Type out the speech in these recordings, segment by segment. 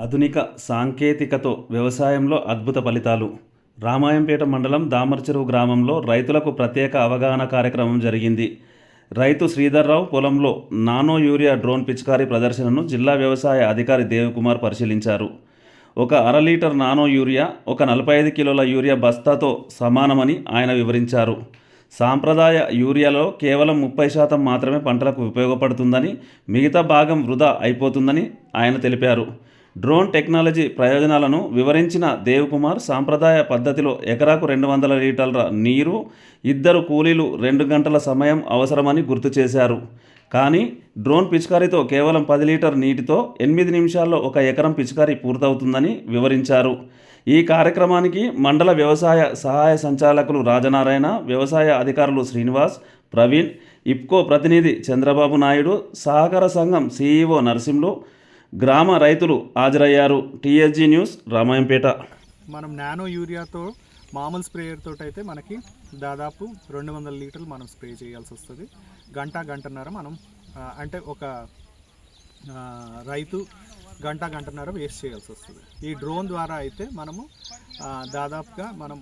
ఆధునిక సాంకేతికతో వ్యవసాయంలో అద్భుత ఫలితాలు. రామాయంపేట మండలం దామర్చెరువు గ్రామంలో రైతులకు ప్రత్యేక అవగాహన కార్యక్రమం జరిగింది. రైతు శ్రీధర్రావు పొలంలో నానో యూరియా డ్రోన్ పిచికారీ ప్రదర్శనను జిల్లా వ్యవసాయ అధికారి దేవకుమార్ పరిశీలించారు. ఒక అర లీటర్ నానో యూరియా ఒక నలభై ఐదు కిలోల యూరియా బస్తాతో సమానమని ఆయన వివరించారు. సాంప్రదాయ యూరియాలో కేవలం ముప్పై శాతం మాత్రమే పంటలకు ఉపయోగపడుతుందని మిగతా భాగం వృధా అయిపోతుందని ఆయన తెలిపారు. డ్రోన్ టెక్నాలజీ ప్రయోజనాలను వివరించిన దేవ్కుమార్ సాంప్రదాయ పద్ధతిలో ఎకరాకు రెండు వందల లీటర్ల నీరు ఇద్దరు కూలీలు రెండు గంటల సమయం అవసరమని గుర్తు చేశారు. కానీ డ్రోన్ పిచికారీతో కేవలం పది లీటర్ నీటితో ఎనిమిది నిమిషాల్లో ఒక ఎకరం పిచికారీ పూర్తవుతుందని వివరించారు. ఈ కార్యక్రమానికి మండల వ్యవసాయ సహాయ సంచాలకులు రాజనారాయణ వ్యవసాయ అధికారులు శ్రీనివాస్ ప్రవీణ్ ఇప్కో ప్రతినిధి చంద్రబాబు నాయుడు సహకార సంఘం సీఈఓ నరసింహులు గ్రామ రైతులు హాజరయ్యారు. TSG news Ramayampet. మనం నానో యూరియాతో మామూలు స్ప్రేయర్ తోటి అయితే మనకి దాదాపు రెండు వందల లీటర్లు మనం స్ప్రే చేయాల్సి వస్తుంది. గంట గంటన్నర మనం అంటే ఒక రైతు గంట గంటన్నర వేస్ట్ చేయాల్సి వస్తుంది. ఈ డ్రోన్ ద్వారా అయితే మనము దాదాపుగా మనం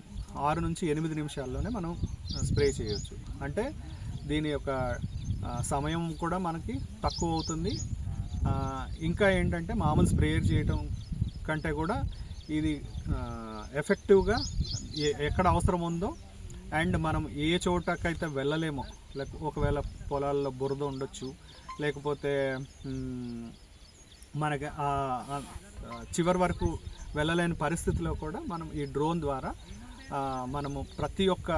ఆరు నుంచి ఎనిమిది నిమిషాల్లోనే మనం స్ప్రే చేయొచ్చు. అంటే దీని యొక్క సమయం కూడా మనకి తక్కువ అవుతుంది. ఇంకా ఏంటంటే మామూలు స్ప్రేయర్ చేయటం కంటే కూడా ఇది ఎఫెక్టివ్గా ఏ ఎక్కడ అవసరం ఉందో అండ్ మనం ఏ చోటకైతే వెళ్ళలేమో లేక ఒకవేళ పొలాల్లో బురద ఉండొచ్చు లేకపోతే మనకి చివరి వరకు వెళ్ళలేని పరిస్థితిలో కూడా మనం ఈ డ్రోన్ ద్వారా మనము ప్రతి ఒక్క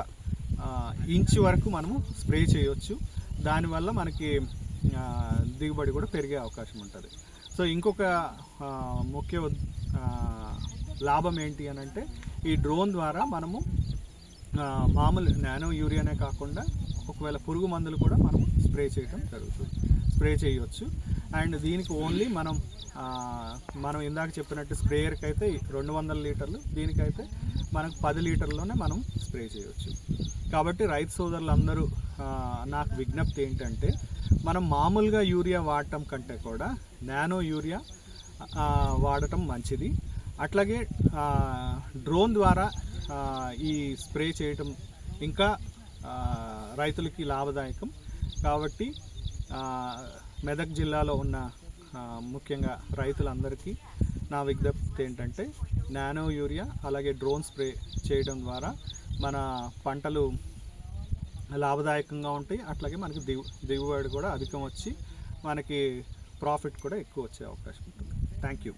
ఆ, ఇంచు వరకు మనము స్ప్రే చేయవచ్చు దానివల్ల మనకి దిగుబడి కూడా పెరిగే అవకాశం ఉంటుంది. సో ఇంకొక ముఖ్య లాభం ఏంటి అని అంటే ఈ డ్రోన్ ద్వారా మనము మామూలు నానో యూరియానే కాకుండా ఒకవేళ పురుగు మందులు కూడా మనం స్ప్రే చేయడం జరుగుతుంది. స్ప్రే చేయవచ్చు అండ్ దీనికి ఓన్లీ మనం మనం ఇందాక చెప్పినట్టు స్ప్రేయర్కి అయితే రెండు వందల లీటర్లు దీనికైతే మనకు పది లీటర్లోనే మనం స్ప్రే చేయవచ్చు కాబట్టి రైతు సోదరులందరూ నాకు విజ్ఞప్తి ఏంటంటే మనం మామూలుగా యూరియా వాడటం కంటే కూడా నానో యూరియా వాడటం మంచిది. అట్లాగే డ్రోన్ ద్వారా ఈ స్ప్రే చేయటం ఇంకా రైతులకి లాభదాయకం. కాబట్టి మెదక్ జిల్లాలో ఉన్న ముఖ్యంగా రైతులందరికీ నా విజ్ఞప్తి ఏంటంటే నానో యూరియా అలాగే డ్రోన్ స్ప్రే చేయడం ద్వారా మన పంటలు లాభదాయకంగా ఉంటాయి. అట్లాగే మనకి దిగు దిగుబడి కూడా అధికం వచ్చి మనకి ప్రాఫిట్ కూడా ఎక్కువ వచ్చే అవకాశం ఉంటుంది. Thank you